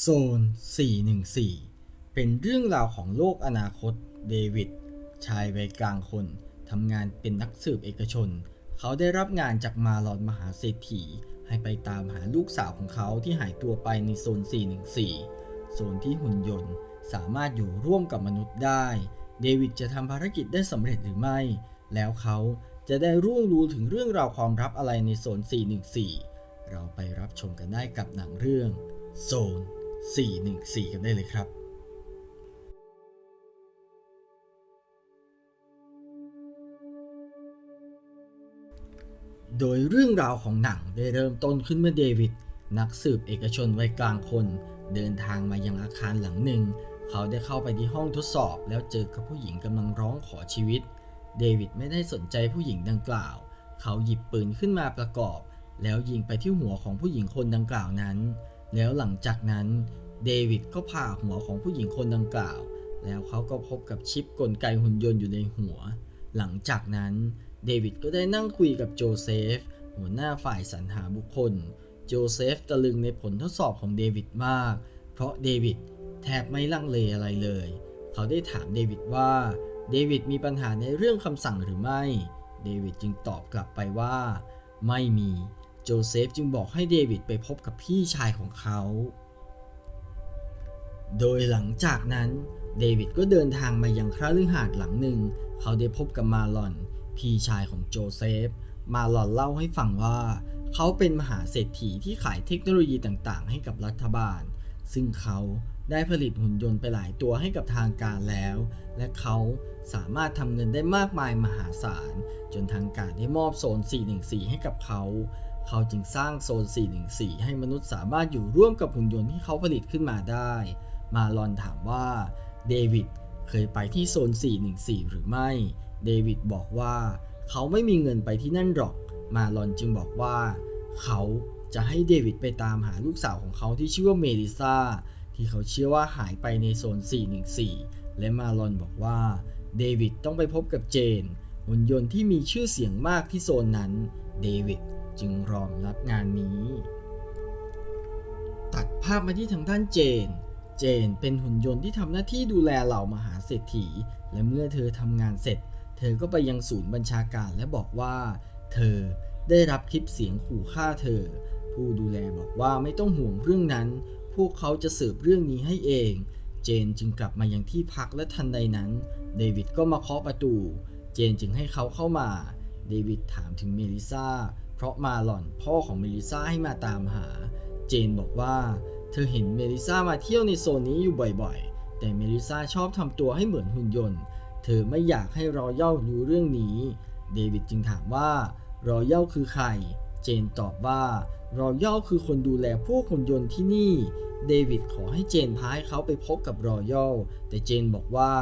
โซน 414 เป็นเรื่องราวของโลกอนาคตเดวิด ชายวัยกลางคนทำงานเป็นนักสืบเอกชน เขาได้รับงานจากมาลอนมหาเศรษฐี ให้ไปตามหาลูกสาวของเขาที่หายตัวไปในโซน 414 โซนที่หุ่นยนต์สามารถอยู่ร่วมกับมนุษย์ได้ เดวิดจะทำภารกิจได้สำเร็จหรือไม่ แล้วเขาจะได้ร่วงรู้ถึงเรื่องราวความลับอะไรในโซน 414 เราไปรับชมกันได้กับหนังเรื่องโซน 414 กันได้เลยครับโดยเรื่องราวของหนังได้เริ่มต้นขึ้นเมื่อเดวิด นักสืบเอกชนวัยกลางคน เดินทางมายังอาคารหลังหนึ่ง เขาได้เข้าไปที่ห้องทดสอบ แล้วเจอกับผู้หญิงกำลังร้องขอชีวิต เดวิดไม่ได้สนใจผู้หญิงดังกล่าว เขาหยิบปืนขึ้นมาประกอบ แล้วยิงไปที่หัวของผู้หญิงคนดังกล่าวนั้น แล้วหลังจากนั้นเดวิดก็ผ่าหัวของผู้หญิงคนดังกล่าว แล้วเขาก็พบกับชิปกลไกหุ่นยนต์อยู่ในหัว หลังจากนั้นเดวิดก็ได้นั่งคุยกับโจเซฟหัวหน้าฝ่ายสรรหาบุคคล โจเซฟตะลึงในผลทดสอบของเดวิดมาก เพราะเดวิดแทบไม่ลังเลอะไรเลย เขาได้ถามเดวิดว่าเดวิดมีปัญหาในเรื่องคำสั่งหรือไม่ เดวิดจึงตอบกลับไปว่า ไม่มี โจเซฟจึงบอกให้เดวิดไปพบกับพี่ชายของเขา โดยหลังจากนั้นเดวิดก็เดินทางมายังคฤหาสน์หลังหนึ่ง เขาได้พบกับมาลอน พี่ชายของโจเซฟ มาลอนเล่าให้ฟังว่า เขาเป็นมหาเศรษฐีที่ขายเทคโนโลยีต่างๆ ให้กับรัฐบาล ซึ่งเขาได้ผลิตหุ่นยนต์ไปหลายตัวให้กับทางการแล้ว และเขาสามารถทำเงินได้มากมายมหาศาล จนทางการได้มอบโซน 414 ให้กับเขา เขาจึงสร้างโซน 414 ให้มนุษย์สามารถอยู่ร่วมกับหุ่นยนต์ที่เขาผลิตขึ้นมาได้ มาลอนถามว่าเดวิดเคยไปที่โซน 414 หรือไม่ เดวิดบอกว่าเขาไม่มีเงินไปที่นั่นหรอก มาลอนจึงบอกว่า เขาจะให้เดวิดไปตามหาลูกสาวของเขาที่ชื่อว่าเมลิซาที่เขาเชื่อว่าหายไปในโซน 414 และมาลอนบอกว่าเดวิดต้องไปพบกับเจนหุ่นยนต์ที่มีชื่อเสียงมากที่โซนนั้น เดวิด จึงรอมรับงานนี้ ตัดภาพมาที่ทางด้านเจน เจนเป็นหุ่นยนต์ที่ทำหน้าที่ดูแลเหล่ามหาเศรษฐี และเมื่อเธอทำงานเสร็จ เธอก็ไปยังศูนย์บัญชาการและบอกว่า เธอได้รับคลิปเสียงขู่ฆ่าเธอ ผู้ดูแลบอกว่าไม่ต้องห่วงเรื่องนั้น พวกเขาจะสืบเรื่องนี้ให้เอง เจนจึงกลับมายังที่พักและทันใดนั้น เดวิดก็มาเคาะประตู เจนจึงให้เขาเข้ามา เดวิดถามถึงเมลิซา เพราะมาหล่อนพ่อของเมลิซาให้มาตามหา เจนบอกว่าเธอเห็นเมลิซามาเที่ยวในโซนนี้อยู่บ่อยๆ แต่เมลิซาชอบทำตัวให้เหมือนหุ่นยนต์ เธอไม่อยากให้รอยัลรู้เรื่องนี้ เดวิดจึงถามว่ารอยัลคือใคร เจนตอบว่ารอยัลคือคนดูแลพวกหุ่นยนต์ที่นี่ เดวิดขอให้เจนพาให้เขาไปพบกับรอยัลแต่เจนบอกว่า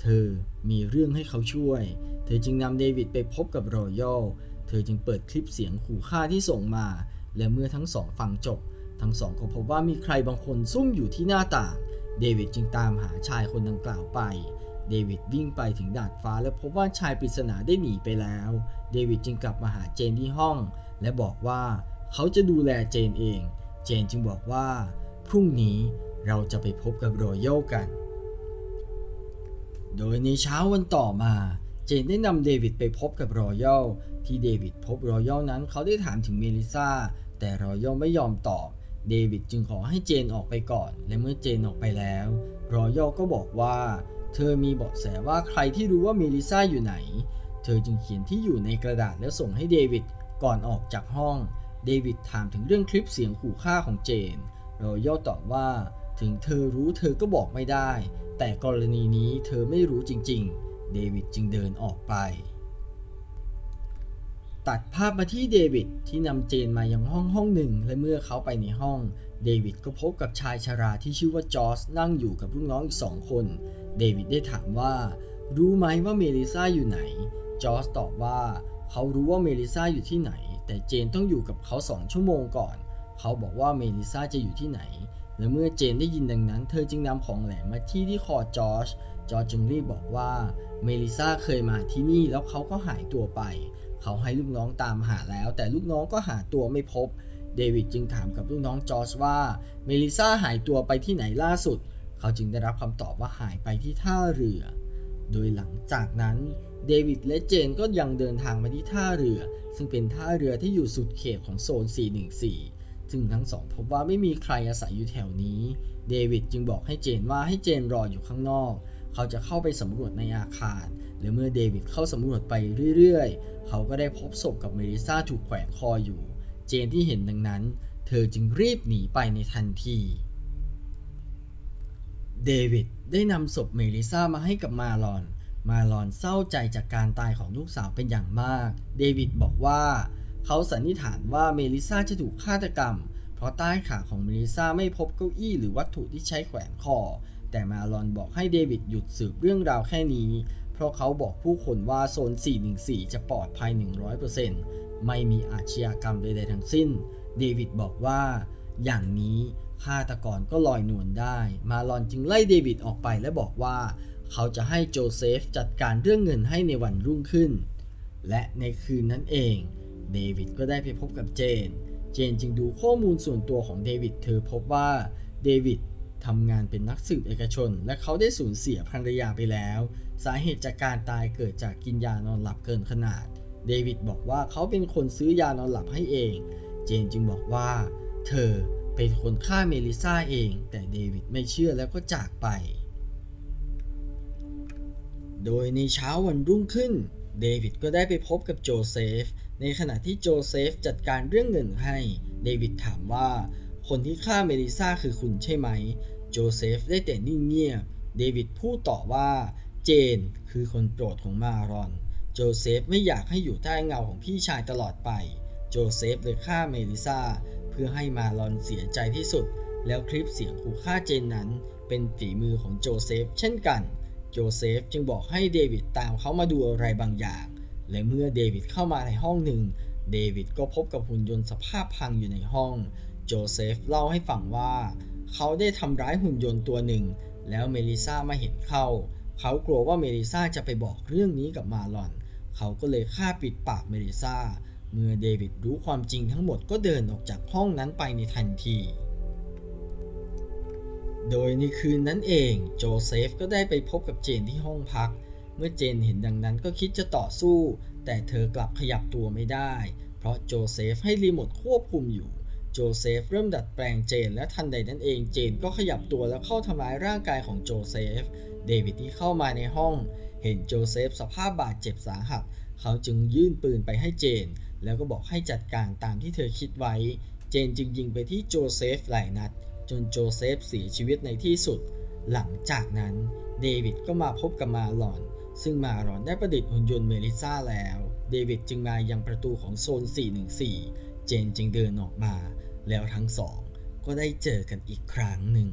เธอมีเรื่องให้เขาช่วย เธอจึงนำเดวิดไปพบกับรอยัล เธอจึงเปิดคลิปเสียงขู่ฆ่าที่ส่งมา และเมื่อทั้งสองฟังจบ ทั้งสองก็พบว่ามีใครบางคนซุ่มอยู่ที่หน้าต่าง เดวิดจึงตามหาชายคนดังกล่าวไป เดวิดวิ่งไปถึงดาดฟ้าและพบว่าชายปริศนาได้หนีไปแล้ว เดวิดจึงกลับมาหาเจนที่ห้อง และบอกว่าเขาจะดูแลเจนเอง เจนจึงบอกว่า พรุ่งนี้เราจะไปพบกับรอยัลกัน โดยในเช้าวันต่อมา เจนได้นำเดวิดไปพบกับรอยัลที่เดวิดพบรอยัลนั้นเขาได้ถามถึงเมลิซาแต่รอยัลไม่ยอมตอบ เดวิดจึงขอให้เจนออกไปก่อน และเมื่อเจนออกไปแล้วรอยัลก็บอกว่า เธอมีเบาะแสว่าใครที่รู้ว่าเมลิซาอยู่ไหน เธอจึงเขียนที่อยู่ในกระดาษแล้วส่งให้เดวิดก่อนออกจากห้อง เดวิดถามถึงเรื่องคลิปเสียงขู่ฆ่าของเจนรอยัลตอบว่า ถึงเธอรู้เธอก็บอกไม่ได้ แต่กรณีนี้เธอไม่รู้จริงๆ เดวิดจึงเดินออกไป ตัดภาพมาที่เดวิดที่นำเจนมายังห้องห้องหนึ่ง และเมื่อเขาไปในห้อง เดวิดก็พบกับชายชราที่ชื่อว่าจอร์จนั่งอยู่กับลูกน้องอีกสองคน เดวิดได้ถามว่า รู้ไหมว่าเมลิซาอยู่ไหน จอร์จตอบว่า เขารู้ว่าเมลิซาอยู่ที่ไหน แต่เจนต้องอยู่กับเขาสองชั่วโมงก่อน เขาบอกว่าเมลิซาจะอยู่ที่ไหนและเมื่อเจนได้ยินดังนั้น เธอจึงนำของแหลมมาที่ที่คอจอร์ จอร์จึงรีบบอกว่าเมลิซาเคยมาที่นี่แล้วเขาก็หายตัวไป เขาให้ลูกน้องตามหาแล้ว แต่ลูกน้องก็หาตัวไม่พบเเดวิดจึงถามกับลูกน้องจอร์จว่าเมลิซาหายตัวไปที่ไหนล่าสุด เขาจึงได้รับคำตอบว่าหายไปที่ท่าเรือ โดยหลังจากนั้นเดวิดและเจนก็ยังเดินทางมาที่ท่าเรือ ซึ่งเป็นท่าเรือที่อยู่สุดเขตของโซน 414 ซึ่งทั้งสองพบว่าไม่มีใครอาศัยอยู่แถวนี้ เดวิดจึงบอกให้เจนว่าให้เจนรออยู่ข้างนอก เขาจะเข้าไปสำรวจในอาคารและเมื่อเดวิดเข้าสำรวจไปเรื่อยๆ เขาก็ได้พบศพกับเมลิซาถูกแขวนคออยู่ เจนที่เห็นดังนั้น เธอจึงรีบหนีไปในทันที เดวิดได้นำศพเมลิซามาให้กับมาลอน มาลอนเศร้าใจจากการตายของลูกสาวเป็นอย่างมาก เดวิดบอกว่า เขาสันนิษฐานว่าเมลิซาจะถูกฆาตกรรม เพราะใต้ขาของเมลิซาไม่พบเก้าอี้หรือวัตถุที่ใช้แขวนคอ แต่มาลอนบอกให้เดวิดหยุดสืบเรื่องราวแค่นี้ เพราะเขาบอกผู้คนว่าโซน 414 จะปลอดภัย 100%ไม่มีอาชญากรรมใดๆทั้งสิ้น เดวิดบอกว่า อย่างนี้ฆาตกรก็ลอยนวลได้ มาลอนจึงไล่เดวิดออกไปและบอกว่า เขาจะให้โจเซฟจัดการเรื่องเงินให้ในวันรุ่งขึ้น และในคืนนั้นเอง เดวิดก็ได้ไปพบกับเจน เจนจึงดูข้อมูลส่วนตัวของเดวิดเธอพบว่าเดวิด ทำงานเป็นนักสืบเอกชน และเขาได้สูญเสียภรรยาไปแล้ว สาเหตุจากการตายเกิดจากกินยานอนหลับเกินขนาด เดวิดบอกว่าเขาเป็นคนซื้อยานอนหลับให้เอง เจนจึงบอกว่า เธอเป็นคนฆ่าเมลิซาเอง แต่เดวิดไม่เชื่อแล้วก็จากไป โดยในเช้าวันรุ่งขึ้น เดวิดก็ได้ไปพบกับโจเซฟ ในขณะที่โจเซฟจัดการเรื่องเงินให้ เดวิดถามว่าคนที่ฆ่าเมลิซาคือคุณใช่ไหม โจเซฟได้แต่นิ่งเงียบ เดวิดพูดต่อว่า เจนคือคนโปรดของมารอน โจเซฟไม่อยากให้อยู่ใต้เงาของพี่ชายตลอดไป โจเซฟเลยฆ่าเมลิซาเพื่อให้มารอนเสียใจที่สุด แล้วคลิปเสียงขู่ฆ่าเจนนั้น เป็นฝีมือของโจเซฟเช่นกัน โจเซฟจึงบอกให้เดวิดตามเขามาดูอะไรบางอย่าง และเมื่อเดวิดเข้ามาในห้องหนึ่ง เดวิดก็พบกับหุ่นยนต์สภาพพังอยู่ในห้อง โจเซฟเล่าให้ฟังว่า เขาได้ทำร้ายหุ่นยนต์ตัวหนึ่ง แล้วเมลิซามาเห็นเข้า เขากลัวว่าเมลิซาจะไปบอกเรื่องนี้กับมาลอน เขาก็เลยฆ่าปิดปากเมลิซาเมื่อเดวิดรู้ความจริงทั้งหมดก็เดินออกจากห้องนั้นไปในทันที โดยในคืนนั้นเองโจเซฟก็ได้ไปพบกับเจนที่ห้องพัก เมื่อเจนเห็นดังนั้นก็คิดจะต่อสู้ แต่เธอกลับขยับตัวไม่ได้ เพราะโจเซฟให้รีโมทควบคุมอยู่ โจเซฟเริ่มดัดแปลงเจน และทันใดนั้นเองเจนก็ขยับตัวแล้วเข้าทำร้ายร่างกายของโจเซฟ เดวิดที่เข้ามาในห้อง เห็นโจเซฟสภาพบาดเจ็บสาหัส เขาจึงยื่นปืนไปให้เจน แล้วก็บอกให้จัดการตามที่เธอคิดไว้ เจนจึงยิงไปที่โจเซฟหลายนัด จนโจเซฟเสียชีวิตในที่สุด หลังจากนั้นเดวิดก็มาพบกับมาลอน ซึ่งมาลอนได้ประดิษฐ์หุ่นยนต์เมลิซ่าแล้ว เดวิดจึงมายังประตูของโซน 414 เจนจึงเดินออกมา แล้วทั้งสองก็ได้เจอกันอีกครั้งหนึ่ง